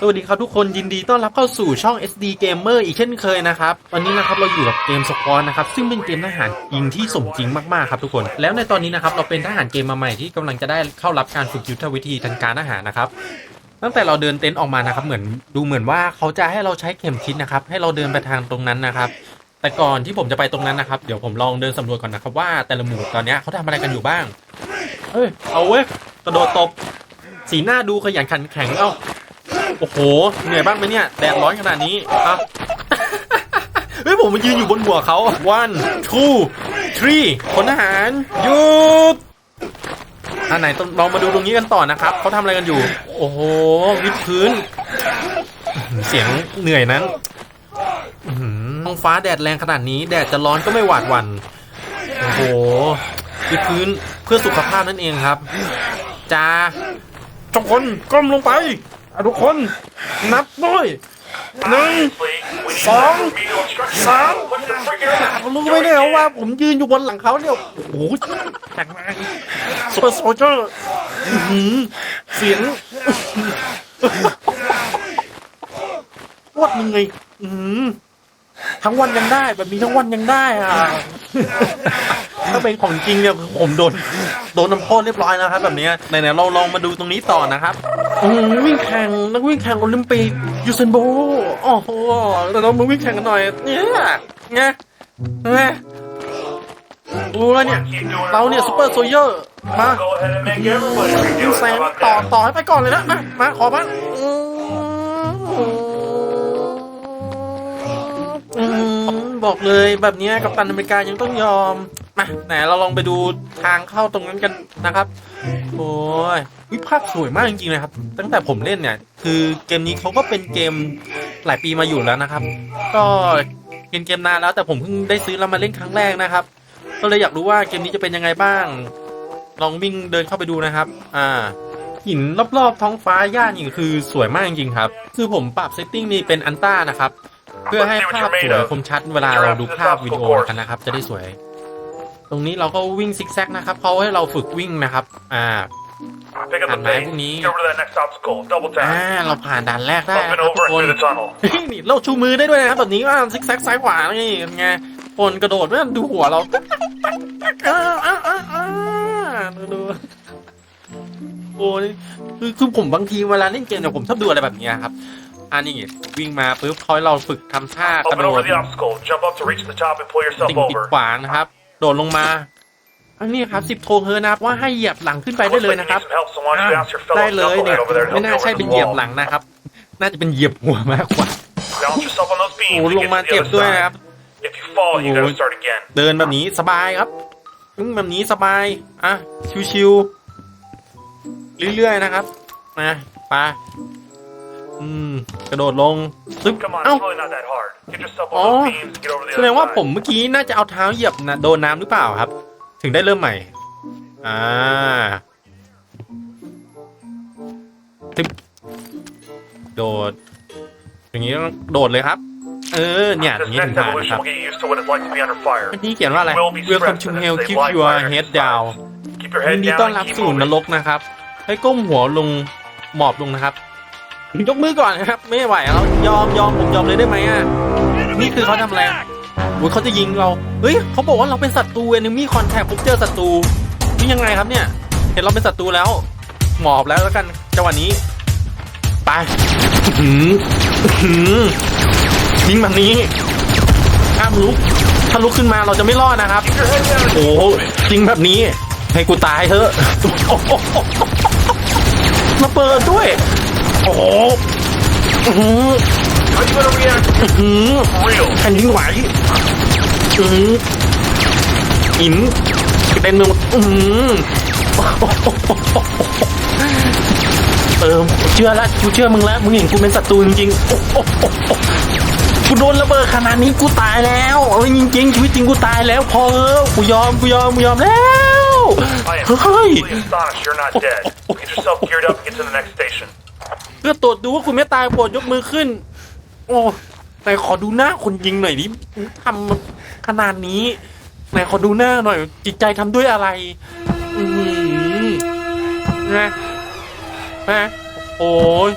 สวัสดีครับทุกคนยินดีต้อนรับเข้าสู่ช่อง SD Gamer อีกเช่นเคยนะครับวันนี้นะครับเราอยู่กับเกมสควอตนะครับซึ่งเป็นเกมทหารยิงที่สมจริงมากๆครับทุกคน แล้วในตอนนี้นะครับเราเป็นทหารเกมมาใหม่ที่กำลังจะได้เข้ารับการฝึกยุทธวิธีทางการทหารนะครับตั้งแต่เราเดินเต็นท์ออกมานะครับเหมือนดูเหมือนว่าเขาจะให้เราใช้เข็มทิศนะครับให้เราเดินไปทางตรงนั้นนะครับแต่ก่อนที่ผมจะไปตรงนั้นนะครับเดี๋ยวผมลองเดินสำรวจก่อนนะครับว่าแต่ละหมู่ตอนนี้เขาทำอะไรกันอยู่บ้างเอ้ยเอาเว้ยกระโดดตบสีหน้าดูขยันขันแข็งเอ้า โอ้โหเหนื่อยบ้างไหมเนี่ยแดดร้อนขนาดนี้อะเฮ้ยผมมายืนอยู่บนหัวเขา one two three พลทหารหยุดอันไหนต้องเรามาดูตรงนี้กันต่อนะครับเขาทำอะไรกันอยู่ โอ้โหวิดพื้น เสียงเหนื่อยนั้นอื้อหือท้องฟ้าแดดแรงขนาดนี้แดดจะร้อนก็ไม่หวาดหวั่นโอ้โหวิดพื้นเพื่อสุขภาพนั่นเองครับจ้าทุกคนก้มลงไป อะทุกคนนับด้วยหนึ่งสองสามรู้ไหมเนี่ยว่าผมยืนอยู่บนหลังเขาเนี่ยโอ้โหแข็งมากซูเปอร์โซเจอร์อื้อหือเสียงโคตรมึงไงอื้อหือ ทั้งวันยังได้ แบบนี้ทั้งวันยังได้อะ ถ้าเป็นของจริงเนี่ยผมโดนโดนน้ำโทษเรียบร้อยแล้วครับ แบบนี้ไหนๆเราลองมาดูตรงนี้ต่อนะครับอืมวิ่งแข่งนักวิ่งแข่งโอลิมปิกยูเซนโบล์โอ้โหเราต้องมาวิ่งแข่งกันหน่อยเนี่ยไงไงรู้แล้วเนี่ยเราเนี่ยซูเปอร์โซเยอร์มา Go ahead and make everybody ยิง do แส it. ง How about ต่อ that? ต่อให้ไปก่อนเลยนะมามาขอบ้าง อืมบอกเลยแบบนี้กัปตันอเมริกายังต้องยอม มาไหนเราลองไปดูทางเข้าตรงนั้นกันนะครับ โอ้ยวิภาพสวยมากจริงๆเลยครับ ตั้งแต่ผมเล่นเนี่ย คือเกมนี้เขาก็เป็นเกมหลายปีมาอยู่แล้วนะครับ ก็เป็นเกมนานแล้วแต่ผมเพิ่งได้ซื้อแล้วมาเล่นครั้งแรกนะครับ ก็เลยอยากรู้ว่าเกมนี้จะเป็นยังไงบ้าง ลองวิ่งเดินเข้าไปดูนะครับ อ่าหินรอบๆท้องฟ้าย่านนี่คือสวยมากจริงๆครับ คือผมปรับเซตติ้งนี่เป็นอันต้านะครับ เพื่อให้ภาพสวยคมชัดเวลาเราดูภาพวิดีโอกันนะครับ จะได้สวย ตรงนี้เราก็วิ่งซิกแซกนะครับเขาให้เราฝึกวิ่งนะครับ อ่า Pick up the At night, pace. we- Get over to that next obstacle. Double อ่า tap. เราผ่านด่านแรกได้ Up นะ and ครับทุ over กคน through the tunnel. นี่เราชูมือได้ด้วยนะครับแบบนี้ว่าซิกแซกซ้ายขวานี่ไงคนกระโดดไม่ดูหัวเราอ่าอ่าอ่าอ่าดูดูโอ้ยคือคือผมบางทีเวลาเล่นเกมเนี่ยผมชอบดูอะไรแบบเนี้ยครับ อันนี้วิ่งมาปุ๊บคอยเราฝึกทำท่ากระ Up โด and ด over the obstacle. Jump up to reach the top and pull yourself ติ่งติด over. ขวางนะครับ โดดลงมา อันนี้ครับสิบโทเฮอร์นะครับว่าให้เหยียบหลังขึ้นไปได้ Looks เลย like you นะครับ need some help, so why don't you ask your ได้ fellow เลยเนี่ย knucklehead over there to ไม่ help น่า you ใช่ over เป็น the เหยียบ wall. หลังนะครับ น่าจะเป็นเหยียบหัวมากกว่า Balance yourself on those โอ้ beams ล to งมา get to เจ็บ the ด้วย other นะครับ side. If you fall, you gotta Oh. start again. เดินแบบนี้สบายครับอืมแบบนี้สบายอะชิวๆเรื่อยๆนะครับมาไป อืม กระโดดลงซึบ Come on, เอ้า it's really not that hard. Get yourself on Oh. those beams and get over the แสดง other ว่า side. ผมเมื่อกี้น่าจะเอาเท้าเหยียบนะโดนน้ำหรือเปล่าครับ ถึงได้เริ่มใหม่ อ่าตึ๊บโดด อย่างนี้ต้องโดดเลยครับ เออ เนี่ยอ This ย่างนี้ถึง next ผ่านนะค evolution รับ will get you used to what it's like to be under fire. อันนี้เขียนว่าอะไร Will be Welcome stressed to and hell it's a keep live your fire head exercise. down Keep your ยิ head นดี down ต้อน and รับ keep สู่น moving. รกนะครับ ให้ก้มหัวลงหมอบลงนะครับ ยกมือก่อนนะครับ ไม่ไหวแล้วยอมยอมผมยอมเลยได้ไหมอะนี่คือเขาทำอะไรโอ้ยเขาจะยิงเรา เฮ้ยเขาบอกว่าเราเป็นศัตรู enemy contact ผมเจอศัตรูนี่ยังไงครับเนี่ย เห็นเราเป็นศัตรูแล้ว หมอบแล้วแล้วกันจังหวะนี้ไปหืออื้อหือยิงแบบนี้ห้ามลุกถ้าลุกขึ้นมาเราจะไม่รอดนะครับ โอ้โหจริงแบบนี้ ให้กูตายเถอะระเบิดด้วย โอ้โหอือหืออือหือแผ่นดินไหวอื้อหือหินกระเด็นไปหมดอื้อหือเออเชื่อละกูเชื่อมึงแล้วมึงเห็นกูเป็นศัตรูจริงๆโอ้โหกูโดนระเบิดขนาดนี้กูตายแล้วเอ้ยจริงๆชีวิตจริงกูตายแล้ว พอเออกูยอมกูยอมกูยอมแล้วเฮ้ย เพื่อตรวจดูว่าคุณไม่ตายโปรดยกมือขึ้น โอ้ไหนขอดูหน้าคนยิงหน่อยดิทำขนาดนี้ไหนขอดูหน้าหน่อย จิตใจทำด้วยอะไร อือหือนะนะโอ้ย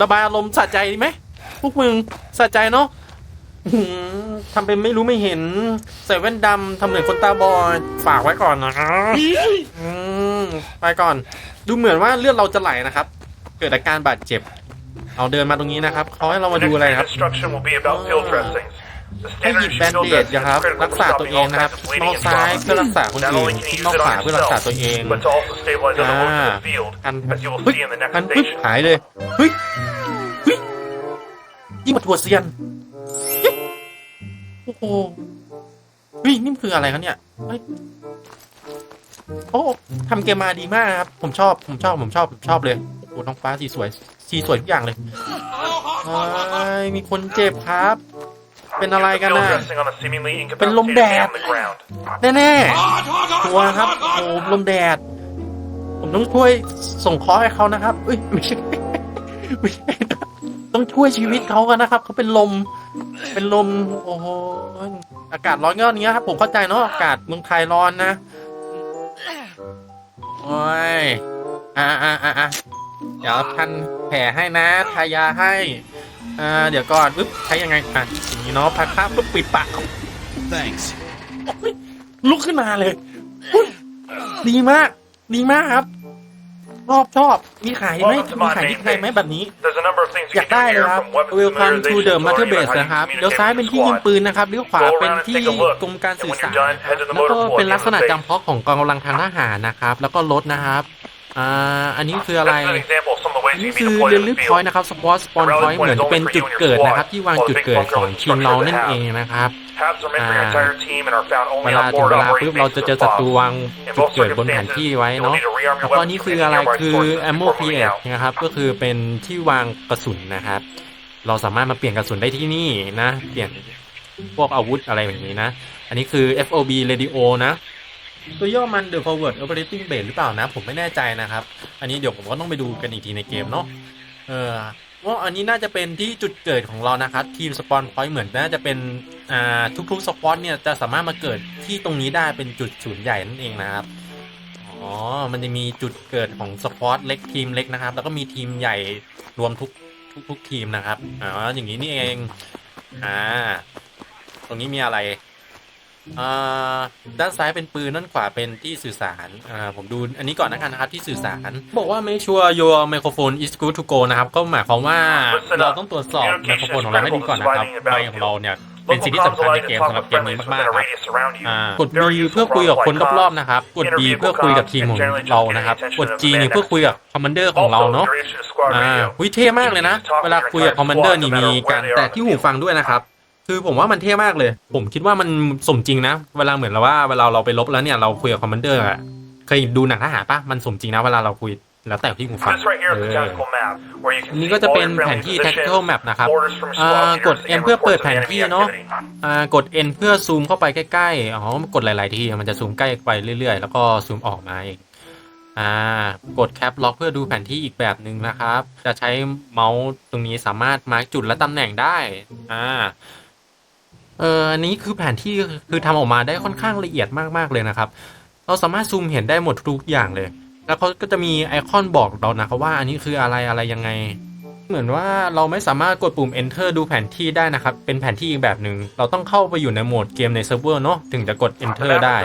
ระบายอารมณ์สะใจดีไหมพวกมึงสะใจเนาะทำเป็นไม่รู้ไม่เห็น ใส่แว่นดำทำเหมือนคนตาบอดฝากไว้ก่อนนะไปก่อน ดูเหมือนว่าเลือดเราจะไหลนะครับ กิดอาการบาดเจ็บ เอาเดินมาตรงนี้นะครับเขาให้เรามา The ดู next อะไร phase ครับ instruction will be about field dressings. The ให้ห standard ยิบ is แบน field เดด dressing นะครับ is critical รักษา to ตัว stop เอ all งนะครับ kinds of น bleeding อก and ซ้าย trauma. เพื่อรักษาคน Not อื่น only can ที่ you นอก use it ขวา on เพื่อรักษา yourself, ตัวเอง but to also stabilize other organs in the field, กัน as you will เฮ้ย see in the กั next นปึ๊บ station. หายเลยเฮ้ยเฮ้ยยิ่งกว่าถั่วเซียนเฮ้ยโอ้โหเฮ้ยนี่มันคืออะไรครับเนี่ยเฮ้ยโอ้ทำเกมมาดีมากครับ ผมชอบผมชอบผมชอบผมชอบเลย โอ้น้องฟ้าสีสวย สีสวยทุกอย่างเลยเฮ้มีคนเจ็บครับ เป็นอะไรกันน่ะ เป็นลมแดด แน่ๆตัวครับโอ้ลมแดด ผมต้องช่วยส่งคราะห์ให้เขานะครับเอ้ยไม่ใช่ไม่ใช่ต้องช่วยชีวิตเขากันนะครับเขาเป็นลม เป็นลมโอ้โหอากาศร้อนก็อย่างเงี้ยครับผมเข้าใจเนาะอากาศเมืองไทยร้อนนะโอ้ยอ่าอ่าอ่า เดี๋ยวพันแผลให้นะทายาให้อ่าเดี๋ยวก่อนปึ๊บใช้ยังไงอะอย่างนี้เนาะพักข้ามปึ๊บปิดปาก Thanks. ลุกขึ้นมาเลยอุ๊ยดีมาก ดีมากครับชอบชอบมีขายไหมมีขายที่ไทยไหมแบบนี้ There's a number of things อ you ยาก can ได้ do เลย here ครับ from weapons Welcome to the familiarization to Mother learning Base about how นะครับ you เลี้ยวซ้าย communicate เป็น with ที่ยิง squad. ปืนนะครับเลี้ยวขวา Go เป็น around and ที่ take a look. กรมการสื่อสาร And when you're done, head to the แล้วก็ motor pool เป็นลักษณะ at the end of the จำเพาะของกองกำลังทางทหารนะครับ แล้วก็รถนะครับ อ่า อันนี้คืออะไร That's an example of some of the ways อันนี้ you คื can อ deploy เด in ลิ the ฟพอย field. ต์นะครับสปอร์ตสปอนพอยต์เหมือนจะเป็นจุดเกิดนะครับ ที่วางจุดเกิดของทีมเรานั่นเองนะครับ Tabs are meant for your Ah. entire team and are found เว only ลา on ถึง board เวลา operating ปุ๊บเราจะ bases เจอ of ศัตรู FOB. วางจุดเกิดบนแผนที่ไว้เนาะแล้วก็นี่คืออะไรคือ ammo create นะครับ ก็คือเป็นที่วางกระสุนนะครับ เราสามารถมาเปลี่ยนกระสุนได้ที่นี่นะ เปลี่ยนพวกอาวุธอะไรแบบนี้นะ อันนี้คือ FOB radio นะ ตัวย่อมัน The Forward Operating Base หรือเปล่านะ ผมไม่แน่ใจนะครับ อันนี้เดี๋ยวผมก็ต้องไปดูกันอีกทีในเกมเนาะเออว่าอันนี้น่าจะเป็นที่จุดเกิดของเรานะครับ ทีมสปอนพอยต์เหมือนน่าจะเป็นอ่าทุกๆสปอนเนี่ยจะสามารถมาเกิดที่ตรงนี้ได้เป็นจุดศูนย์ใหญ่นั่นเองนะครับอ๋อมันจะมีจุดเกิดของสปอร์ตเล็กทีมเล็กนะครับ แล้วก็มีทีมใหญ่รวมทุกทุกทุกทีมนะครับอ๋ออย่างนี้นี่เองอ่าตรงนี้มีอะไร ด้านซ้ายเป็นปืนด้านขวาเป็นที่สื่อสารอ่าผมดูอันนี้ก่อนนะครับนะครับที่สื่อสาร บอกว่า make sure your microphone is good to go นะครับ ก็หมายความว่าเราต้องตรวจสอบไมโครโฟนของเราให้ดีก่อนนะครับไมค์ของเราเนี่ยเป็นสิ่งที่สำคัญในเกมสำหรับเกมนี้มากๆครับอ่ากด B เพื่อคุยกับคนรอบๆนะครับ กด B เพื่อคุยกับทีมของเรานะครับ กด G นี่เพื่อคุยกับคอมมานเดอร์ของเราเนาะอ่าวิเท่มากเลยนะ เวลาคุยกับคอมมานเดอร์นี่มีการแตะที่หูฟังด้วยนะครับ คือผมว่ามันเท่มากเลย ผมคิดว่ามันสมจริงนะ เวลาเหมือนเราว่าเวลาเราไปลบแล้วเนี่ยเราคุยกับคอมมานเดอร์อะเคยดูหนังทหารปะมันสมจริงนะเวลาเราคุยแล้วแต่ที่หูฟัง This right here is เอ the อ tactical map, where you can อันนี้ see ก็จะ all เป็น your แผน friendly ที่ positions, tactical map นะครับ orders from อ่า squad กด leaders, M and เพื่อเปิด reports แผ of น enemy ที่เนาะ activity. อ่ากด N เพื่อซูมเข้าไปใกล้ๆ อ๋อ กดหลาย ๆ ที มันจะซูมใกล้ไปเรื่อย ๆ แล้วก็ซูมออกมาเองอ่ากดแคปล็อกเพื่อดูแผนที่อีกแบบหนึ่งนะครับ จะใช้เมาส์ตรงนี้สามารถมาร์กจุดและตำแหน่งได้อ่า เอออันนี้คือแผนที่คือทำออกมาได้ค่อนข้างละเอียดมากๆเลยนะครับ เราสามารถซูมเห็นได้หมดทุกอย่างเลย แล้วเขาก็จะมีไอคอนบอกเรานะครับว่าอันนี้คืออะไรอะไรยังไง เหมือนว่าเราไม่สามารถกดปุ่ม enter ดูแผนที่ได้นะครับ เป็นแผนที่อีกแบบหนึ่งเราต้องเข้าไปอยู่ในโหมดเกมในเซิร์ฟเวอร์เนาะถึงจะกด Enter ได้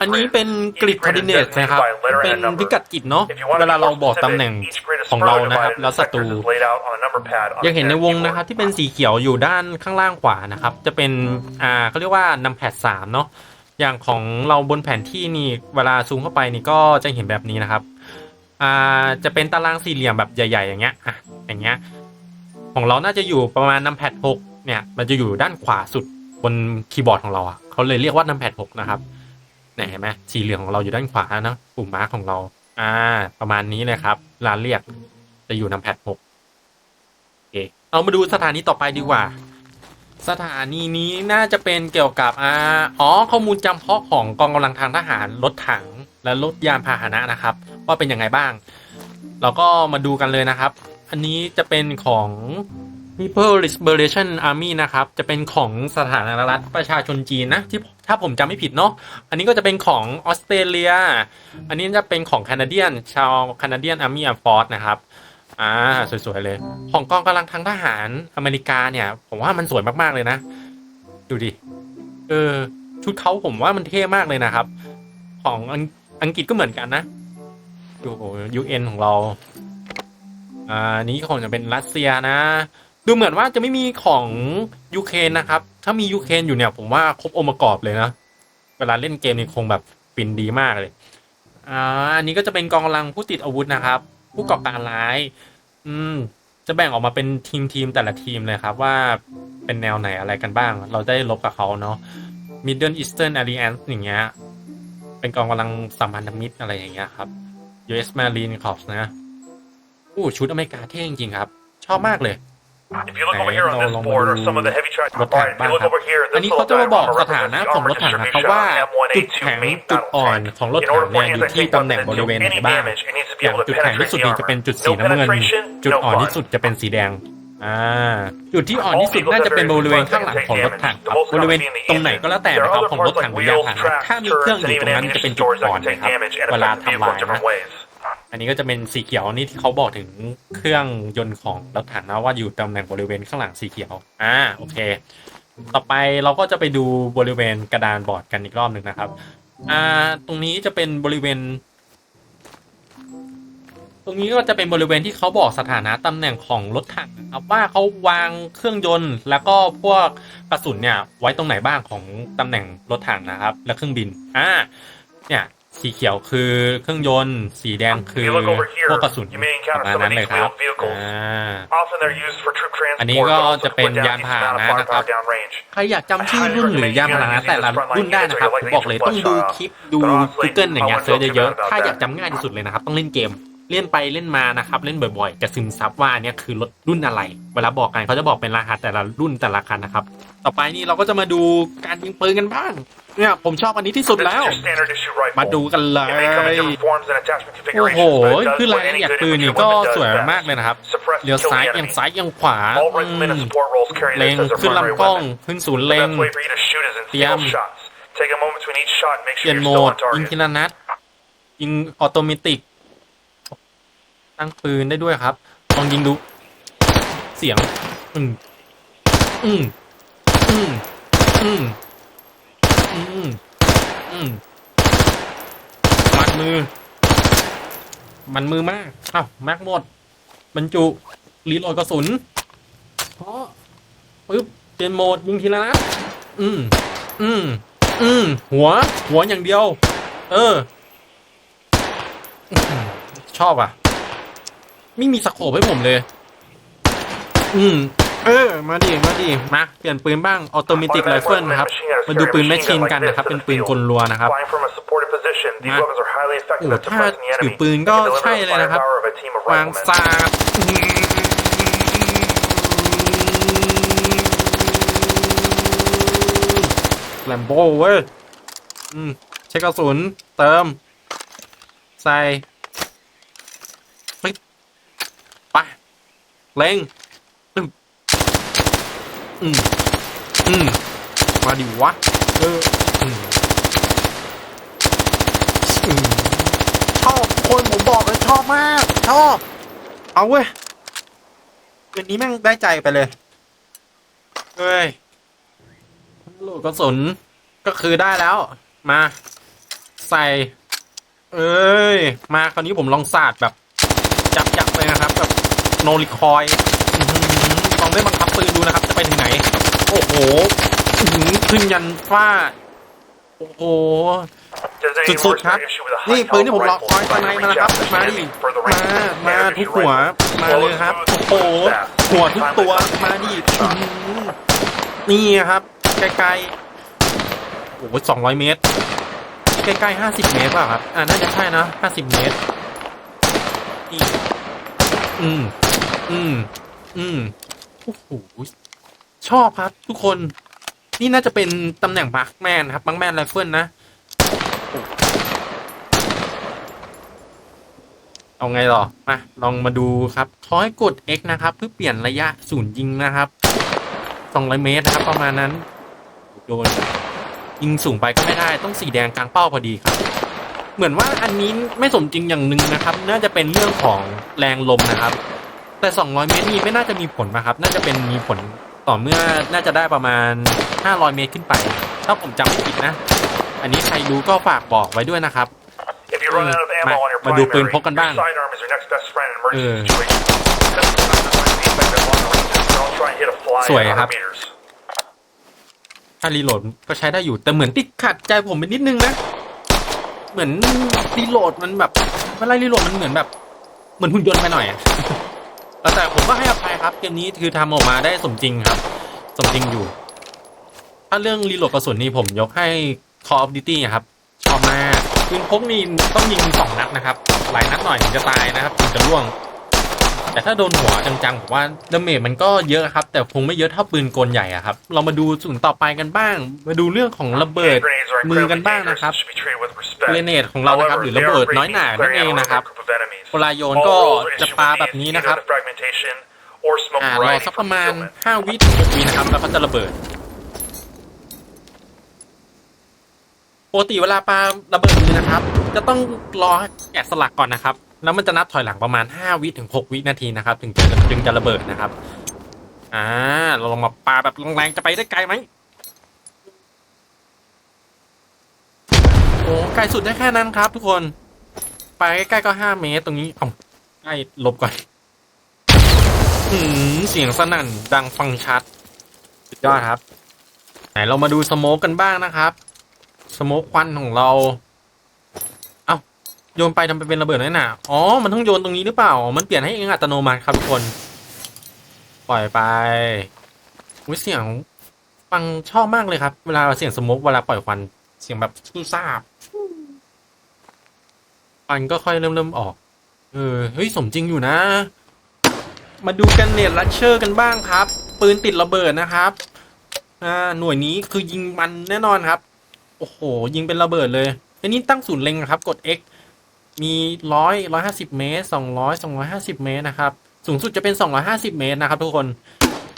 อันนี้เป็นกริด coordinate นะครับ เป็นพิกัดกิจเนาะเวลาเราบอกตำแหน่งของเรานะครับ แล้วศัตรูยังเห็นในวงนะครับ ที่เป็นสีเขียวอยู่ด้านข้างล่างขวานะครับ จะเป็นอ่าเขาเรียกว่านำแพดสามเนาะอย่างของเราบนแผนที่นี่เวลาซูมเข้าไปนี่ก็จะเห็นแบบนี้นะครับ อ่าจะเป็นตารางสี่เหลี่ยมแบบใหญ่ ๆ อย่างเงี้ยอะอย่างเงี้ยของเราน่าจะอยู่ประมาณนำแพดหกเนี่ยมันจะอยู่ด้านขวาสุดบนคีย์บอร์ดของเราอะเขาเลยเรียกว่านำแพดหกนะครับเนี่ยเห็นไหมสีเหลืองของเราอยู่ด้านขวานะปุ่มมาร์คของเรา อ่า ประมาณนี้เลยครับร้านเรียกจะอยู่นำแพดหกโอเคเอามาดูสถานีต่อไปดีกว่า สถานีนี้น่าจะเป็นเกี่ยวกับอ่าอ๋อข้อมูลจำเพาะของกองกำลังทางทหารรถถังและรถยานพาหนะนะครับ ว่าเป็นยังไงบ้าง เราก็มาดูกันเลยนะครับ อันนี้จะเป็นของ People Liberation Army นะครับ จะเป็นของสถานรัฐประชาชนจีนนะที่ถ้าผมจำไม่ผิดเนาะอันนี้ก็จะเป็นของออสเตรเลีย อันนี้จะเป็นของแคนาเดียน ชาวแคนาเดียนอาร์มี่อ r ฟอร์นะครับอ่าสวยๆเลย ของกองกำลังทางทหารอเมริกาเนี่ย ผมว่ามันสวยมากๆเลยนะ ดูดิเออชุดเขาผมว่ามันเท่มากเลยนะครับ ของอังอังกฤษก็เหมือนกันนะ ดูยูเอ็นของเรา อ่านี้คงจะเป็นรัสเซียนะ ดูเหมือนว่าจะไม่มีของยูเครนนะครับ ถ้ามียูเครนอยู่เนี่ย ผมว่าครบองค์ประกอบเลยนะ เวลาเล่นเกมนี่คงแบบฟินดีมากเลย อ่า อันนี้ก็จะเป็นกองกำลังผู้ติดอาวุธนะครับ ผู้ก่อการร้าย อืม จะแบ่งออกมาเป็นทีมทีมแต่ละทีมเลยครับ ว่าเป็นแนวไหนอะไรกันบ้าง เราจะได้ลบกับเขาเนาะ Middle Eastern Alliance อย่างเงี้ย เป็นกองกำลังสัมพันธมิตรอะไรอย่างเงี้ยครับ US Marine Corps นะอู้ชุดอเมริกาเท่จริงๆครับ ชอบมากเลย If you look over here on this board are some of the heavy tracks. รถถัง Alright, if บ้าง you look ครับ over here, อัน this นี้ little เขาจะมาบอก diagram สถานะของรถถังนะครับว่าจุดแข็งจุดอ่อนของรถถังเนี่ยอยู่ที่ตำแหน่งบริเวณไหนบ้างอย่างจุดแข็งที่สุดนี่จะเป็นจุดสีน้ำเงินจุดอ่อนที่สุดจะเป็นสีแดง อ่าจุดที่อ่อนที่สุดน่าจะเป็นบริเวณข้างหลังของรถถังครับบริเวณตรงไหนก็แล้วแต่นะครับของรถถังหรือยานพาหนะถ้ามีเครื่องอยู่ตรงนั้นจะเป็นจุดอ่อนนะครับเวลาทำลายนะอันนี้ก็จะเป็นสีเขียวนี่ที่เขาบอกถึงเครื่องยนต์ของรถถังนะว่าอยู่ตำแหน่งบริเวณข้างหลังสีเขียวอ่าโอเค ต่อไปเราก็จะไปดูบริเวณกระดานบอร์ดกันอีกรอบหนึ่งนะครับอ่าตรงนี้จะเป็นบริเวณ รงนี้ก็จะเป็นบริเวณที่เขาบอกสถานะตำแหน่งของรถถังนะครับว่าเขาวางเครื่องยนต์แล้วก็พวกกระสุนเนี่ยไว้ตรงไหนบ้างของตำแหน่งรถถังนะครับ และเครื่องบินอ่าเนี่ยสีเขียวคือเครื่องยนต์ สีแดงคือ If you look over here, พวกกระสุน you may ประ encounter มาณ some นั้ of นเลย these ครับ wheeled vehicles. อ่า Often they're used for troop transport, อันนี้ก็ but also จะ to เป็น put down ยาน decent พาห amount นะ of นะครับ firepower downrange. ใครอยากจำชื่อรุ่นหรือยานพาหนะแต่ละรุ่นได้นะครับ ผมบอกเลยต้องดูคลิปดู Google อย่างเงี้ยเซิร์ชเยอะๆ ถ้าอยากจำง่ายที่สุดเลยนะครับ ต้องเล่นเกม เล่นไปเล่นมานะครับเล่นบ่อยๆ จะซึมซับว่าอันนี้คือรถรุ่นอะไร เวลาบอกกันเขาจะบอกเป็นรหัสแต่ละรุ่นแต่ละคันนะครับ ต่อไปนี่เราก็จะมาดูการยิงปืนกันบ้างเนี่ยผมชอบอันนี้ที่สุดแล้ว มาดูกันเลยโอ้โหคือรายละเอียดปืนนี่ก็สวยมากเลยนะครับเลี้ยวซ้ายยังซ้ายยังขวาเล็งขึ้นลำกล้องขึ้นศูนย์เล็งเตรียมเปลี่ยนโหมดยิงทีละนัดยิงออโตเมติก ตั้งปืนได้ด้วยครับ ลองยิงดู เสียง อืม อืม อืม อืม อืม อืม มันมือ มันมือมากอ้าวแม็กหมด บรรจุ รีโหลดกระสุนเพราะปึ๊บเปลี่ยนโหมดยิงทีละนัดอืม อืม อืม หัว หัวอย่างเดียว เออ ชอบอะ ไม่มีสโคปให้ผมเลย อืม เออ มาดิ มาดิ มา เปลี่ยนปืนบ้างออโตเมติกไรเฟิลนะครับ มาดูปืนแมชชีนกันนะครับ เป็นปืนกลรัวนะครับ Flying from a supported position, these มา weapons are highly โอ้ effective โห at ถ้า suppressing the ถือ enemy ปืน and ก็ deliver ใช่ the เลยนะครับ firepower of a team of วาง riflemen. ซาดแลมโบเว้ย อืม เช็คกระสุน เติม ใส่ปึ๊บไป เล็งตึ๊บอืมอืมมาดิวะเอออืมอืมชอบคนผมบอกเลยชอบมาก ชอบ เอาเว้ยคืนนี้แม่งได้ใจไปเลยเฮ้ยโหลดกระสุนก็คือได้แล้ว มา ใส่ เอ้ย มาคราวนี้ผมลองสาดแบบ จับจับเลยนะครับแบบโนริคอยลองได้บังคับปืนดูนะครับ จะไปถึงไหน โอ้โหขึ้นยันฟ้า โอ้โห สุดๆครับ นี่ปืนที่ผมรอคอยตอนไหนมาแล้วครับ มาดิมา มาทุกหัว มาเลยครับ โอ้โห หัวทุกตัว มาดินี่ครับ ไกลๆ โอ้โหสองร้อยเมตร ใกล้ๆห้าสิบเมตรเปล่ะครับ อ่าน่าจะใช่นะห้าสิบเมตร นี่ อืม อืม อืมโอ้โหชอบครับ ทุกคน นี่น่าจะเป็นตำแหน่งบัคแมนครับบัคแมนไรเฟิลนะ เอาไงต่อมา ลองมาดูครับเขาให้กด X นะครับ เพื่อเปลี่ยนระยะศูนย์ยิงนะครับ200เมตรนะครับ ประมาณนั้น โดน ยิงสูงไปก็ไม่ได้ต้องสีแดงกลางเป้าพอดีครับ เหมือนว่าอันนี้ไม่สมจริงอย่างหนึ่งนะครับ น่าจะเป็นเรื่องของแรงลมนะครับ แต่ 200 เมตรนี่ไม่น่าจะมีผลนะครับ น่าจะเป็นมีผลต่อเมื่อน่าจะได้ประมาณ 500 เมตรขึ้นไป ถ้าผมจำไม่ผิดนะ อันนี้ใครรู้ก็ฝากบอกไว้ด้วยนะครับ If you run out of ammo on your มาดูปืน primary, พกกันบ้าง your sidearm is your next best friend in emergency Ừ. situations. Just find the effective longer ranges. Don't try and hit a fly สวย at ครับ100 meters. ถ้ารีโหลดก็ใช้ได้อยู่ แต่เหมือนติดขัดใจผมไปนิดนึงนะ เหมือนรีโหลดมันแบบเวลารีโหลดมันเหมือนแบบ เหมือนหุ่นยนต์ไปหน่อยอะเออ แต่ผมก็ให้อภัยครับเกมนี้คือทำออกมาได้สมจริงครับ สมจริงอยู่ ถ้าเรื่องรีโหลดกระสุนนี่ผมยกให้ Call of Duty ครับ ชอบมากปืนพกนี่ต้องยิงสองนัดนะครับ หลายนัดหน่อยถึงจะตายนะครับถึงจะร่วง แต่ถ้าโดนหัวจังๆผมว่าดาเมจมันก็เยอะครับ แต่คงไม่เยอะเท่าปืนกลใหญ่อะครับ เรามาดูส่วนต่อไปกันบ้าง มาดูเรื่องของระเบิดมือกันบ้างนะครับเกรเนตของเรานะครับหรือระเบิดน้อยหนานั่นเองนะครับเวลาโยนก็จะปาแบบนี้นะครับอ่ารอสักประมาณ 5 วิถึง6วินะครับ แล้วก็จะระเบิดปกติเวลาปาระเบิดนี้นะครับ จะต้องรอแกะสลักก่อนนะครับ แล้วมันจะนับถอยหลังประมาณ 5 วิถึง 6 วินาทีนะครับ ถึงจะถึงจะระเบิดนะครับ อ่า เราลงมาปาแบบแรงๆจะไปได้ไกลไหมโอ้ไกลสุดได้แค่นั้นครับ ทุกคน ไปใกล้ๆก็ 5 เมตรตรงนี้เอ้าใกล้หลบก่อนอืมเสียงสนั่นดังฟังชัดสุดยอดครับ ไหนเรามาดูสโมกกันบ้างนะครับ สโมกควันของเรา โยนไปทำเป็นระเบิดน้อยหนาอ๋อ มันต้องโยนตรงนี้หรือเปล่า มันเปลี่ยนให้เองอัตโนมัติครับทุกคน ปล่อยไปเสียงฟังชอบมากเลยครับ เวลาเสียงสมกเวลาปล่อยควัน เสียงแบบซูซ่าบควันก็ค่อยเริ่มเริ่มออก เออ เฮ้ย สมจริงอยู่นะ มาดูกันเนตลัชเชอร์กันบ้างครับ ปืนติดระเบิดนะครับ อ่า หน่วยนี้คือยิงมันแน่นอนครับ โอ้โห ยิงเป็นระเบิดเลยอันนี้ตั้งศูนย์เล็งครับ กด X มีร้อยร้อยห้าสิบเมตรสองร้อยสองร้อยห้าสิบเมตรนะครับ สูงสุดจะเป็นสองร้อยห้าสิบเมตรนะครับทุกคน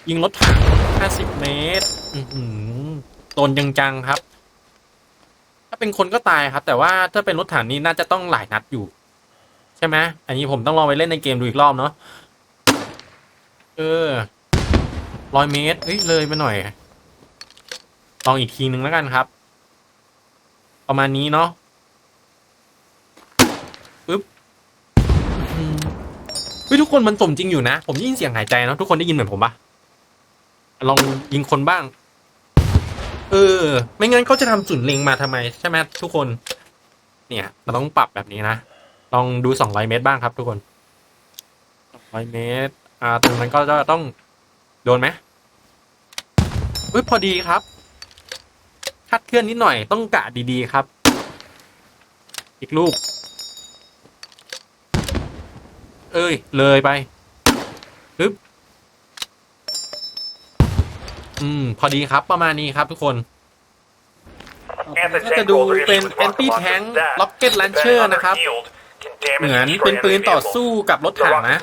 ยิงรถถังห้าสิบเมตร อือหือโดนจังๆครับ ถ้าเป็นคนก็ตายครับ แต่ว่าถ้าเป็นรถถังนี่น่าจะต้องหลายนัดอยู่ ใช่ไหมอันนี้ผมต้องลองไปเล่นในเกมดูอีกรอบเนาะ เออร้อยเมตร เอ้ย เลยไปหน่อย ลองอีกทีนึงแล้วกันครับ ประมาณนี้เนาะ ปึ๊บอืมเฮ้ยทุกคนมันสมจริงอยู่นะ ผมได้ยินเสียงหายใจเนาะทุกคนได้ยินเหมือนผมปะลองยิงคนบ้าง เออ ไม่งั้นเขาจะทำศูนย์เล็งมาทำไม ใช่ไหมทุกคน เนี่ยเราต้องปรับแบบนี้นะ ลองดูสองร้อยเมตรบ้างครับ ทุกคนสองร้อยเมตร อ่าตรงนั้นก็จะต้องโดนไหมเฮ้ยพอดีครับคาดเคลื่อนนิดหน่อยต้องกะดีๆครับ อีกลูก เอ้ย เลยไปปึ๊บอืม พอดีครับประมาณนี้ครับทุกคนก็จะดูเป็น anti tank rocket launcher นะครับ เหมือนเป็นปืนต่อสู้กับรถถังนะ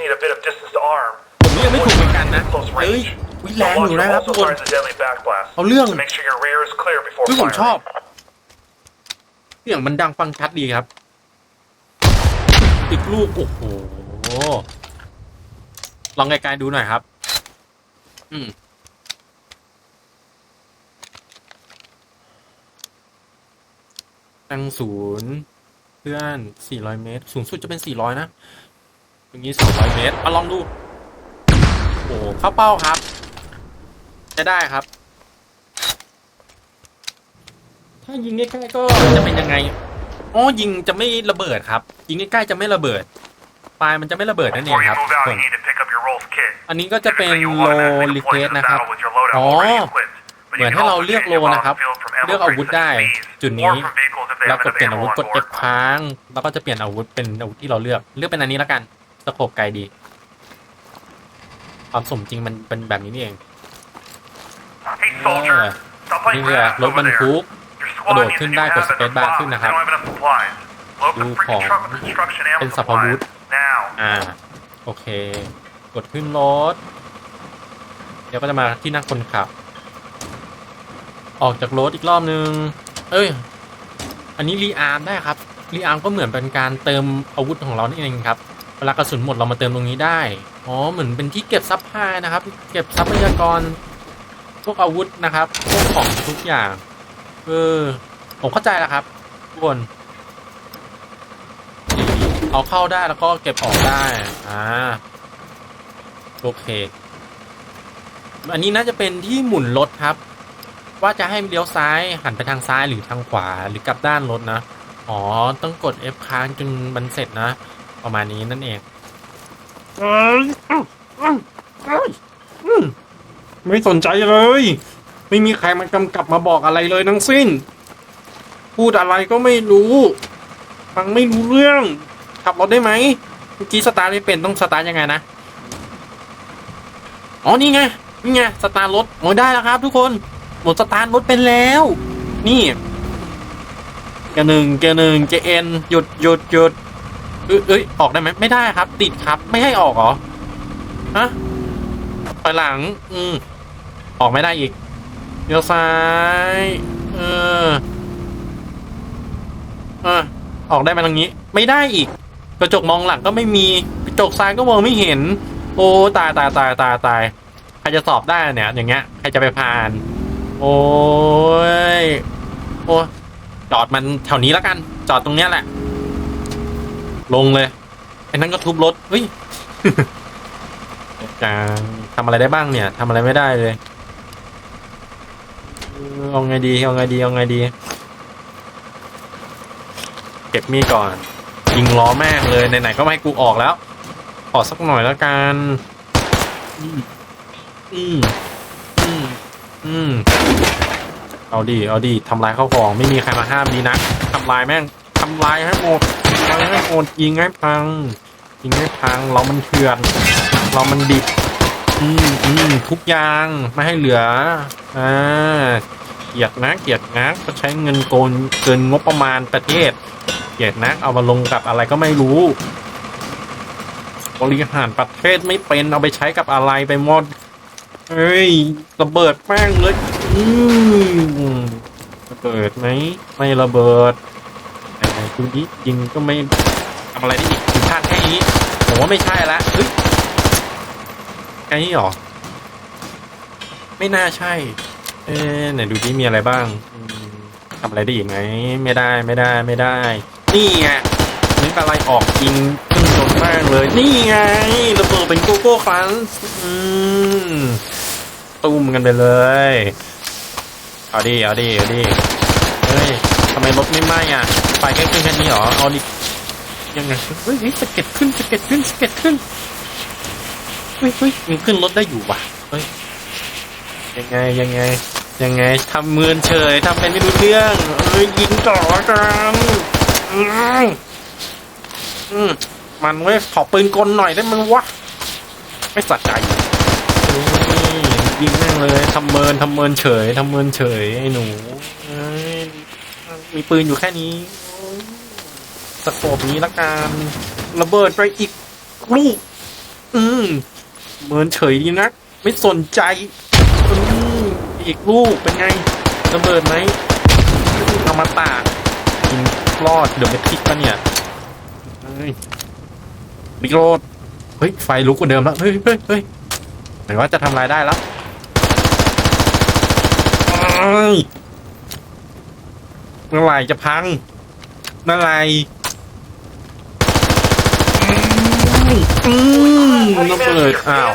ผมนี่ยังไม่ถูกเหมือนกันนะเฮ้ยวิแรงอยู่นะครับทุกคน เอาเรื่องเฮ้ยผมชอบเสียงมันดังฟังชัดดีครับ อีกลูก โอ้โห ลองไกลๆดูหน่อยครับ อืม ตั้งศูนย์เพื่อน400เมตร สูงสุดจะเป็น400นะตรงนี้200เมตรมาลองดู โอ้เข้าเป้าครับจะได้ครับ ถ้ายิงใกล้ๆก็จะเป็นยังไงอ๋อยิงจะไม่ระเบิดครับ ยิงใกล้ๆจะไม่ระเบิด ปลายมันจะไม่ระเบิดนั่นเองครับทุกคนอันนี้ก็จะเป็นโลลิเควสนะครับอ๋อเหมือนให้เราเลือกโลนะครับ เลือกอาวุธได้ จุดนี้แล้วกดเปลี่ยนอาวุธกด F ค้าง แล้วก็จะเปลี่ยนอาวุธเป็นอาวุธที่เราเลือก เลือกเป็นอันนี้แล้วกันสโคปไกลดี ความสมจริงมันเป็นแบบนี้นี่เองเออนี่คือรถบรรทุกกระโดดขึ้นได้กด space bar ขึ้นนะครับ ดูของเป็นสรรพาวุธ อ่า โอเค กดขึ้นรถ เดี๋ยวก็จะมาที่นั่งคนขับ ออกจากรถอีกรอบนึง เอ้ย อันนี้รีอาร์มได้ครับ รีอาร์มก็เหมือนเป็นการเติมอาวุธของเรานี่เองครับ เวลากระสุนหมดเรามาเติมตรงนี้ได้ อ๋อ เหมือนเป็นที่เก็บซัพพายนะครับ เก็บทรัพยากร พวกอาวุธนะครับ พวกของทุกอย่าง เออ ผมเข้าใจแล้วครับ ทุกคน เอาเข้าได้แล้วก็เก็บออกได้ อ่า โอเค อันนี้น่าจะเป็นที่หมุนรถครับ ว่าจะให้เลี้ยวซ้ายหันไปทางซ้ายหรือทางขวาหรือกลับด้านรถนะ อ๋อ ต้องกด F ค้างจนมันเสร็จนะ ประมาณนี้นั่นเองไม่สนใจเลย ไม่มีใครมากำกับมาบอกอะไรเลยทั้งสิ้น พูดอะไรก็ไม่รู้ ฟังไม่รู้เรื่อง ขับรถได้ไหมเมื่อกี้สตาร์ทไม่เป็นต้องสตาร์ทยังไงนะ อ๋อนี่ไงนี่ไงสตาร์ทรถโอ้ยได้แล้วครับ ทุกคนหมดสตาร์ทรถเป็นแล้ว นี่เกียร์หนึ่งเกียร์หนึ่งเกเอ็นหยุดหยุดหยุดเอ้ยออกได้ไหมไม่ได้ครับ ติดครับ ไม่ให้ออกเหรอฮะถอยหลัง อืมออกไม่ได้อีกเลี้ยวซ้าย เออเออออกได้ไหมทางนี้ ไม่ได้อีก กระจกมองหลังก็ไม่มีกระจกซ้ายก็มองไม่เห็น โอ้ตายตายตายตายตายใครจะสอบได้เนี่ยอย่างเงี้ยใครจะไปผ่าน โอ้ยโอ้จอดมันแถวนี้แล้วกัน จอดตรงเนี้ยแหละ ลงเลยไอ้นั่นก็ทุบรถเฮ้ยจางทำอะไรได้บ้างเนี่ยทำอะไรไม่ได้เลยเอาไงดีเอาไงดีเอาไงดี เก็บมีก่อน ยิงล้อแม่งเลยไหนๆก็ไม่ให้กูออกแล้ว ขอสักหน่อยแล้วกันอืมอืมอืมอืมเอาดีเอาดีทำลายข้าวของไม่มีใครมาห้ามดีนะทำลายแม่งทำลายให้หมดทำลายให้หมดยิงให้พังยิงให้พังเรามันเถื่อน เรามันดิบอืมอืมทุกอย่างไม่ให้เหลืออ่าเกียดนะเกียดนะก็ใช้เงินโกนเกินงบประมาณประเทศ เกียดนะเอามาลงกับอะไรก็ไม่รู้ บริหารประเทศไม่เป็นเอาไปใช้กับอะไรไปหมดเฮ้ยระเบิดแป้งเลยอืมระเบิดไหมไม่ระเบิดแต่ดูนี้ยิงก็ไม่ทำอะไรได้อีกถึงพลาดแค่นี้ผมว่าไม่ใช่ละเฮ้ยแค่นี้หรอไม่น่าใช่ เอ๊ไหนดูดิมีอะไรบ้างทำอะไรได้อีกไหมไม่ได้ไม่ได้ไม่ได้ นี่ไงนึกอะไรออกยิงขึ้นโดนแป้งเลย นี่ไงระเบิดเป็นโกโก้คลันอืมตุ้มกันไปเลยเอาดิเอาดิเอาดิเฮ้ยทำไมรถไม่ไหม้อะไฟแค่ขึ้นแค่นี้หรอเอาดิยังไงเฮ้ยสะเก็ดขึ้นสะเก็ดขึ้นสะเก็ดขึ้นเฮ้ยเฮ้ยยังขึ้นรถได้อยู่ว่ะเฮ้ยยังไงยังไงยังไงทำเมือนเฉยทำเป็นไม่รู้เรื่องเอ้ยยิงต่อกัน อืมอืมมันเว้ยขอปืนกลหน่อยได้มั้ยวะ ไม่สะใจนี่ยิงแม่งเลยทำเมินทำเมินเฉยทำเมินเฉยไอ้หนูเอ้ยมีปืนอยู่แค่นี้โอ้ยสโคบนี้ละกันระเบิดไปอีกลูกอืมเมินเฉยดีนักไม่สนใจอืมอีกลูกเป็นไงระเบิดไหมเอามาตากยิง รอด เดี๋ยวไม่พลิกปะเนี่ยเฮ้ยบิ๊กโรดเฮ้ย ไฟลุกกว่าเดิมแล้ว เฮ้ยเฮ้ยเฮ้ยเหมือนว่าจะทำลายได้แล้วเอ้ยเมื่อไหร่จะพังเมื่อไหร่อืมอืม How do you ระ manage to เบิด get your อ้าว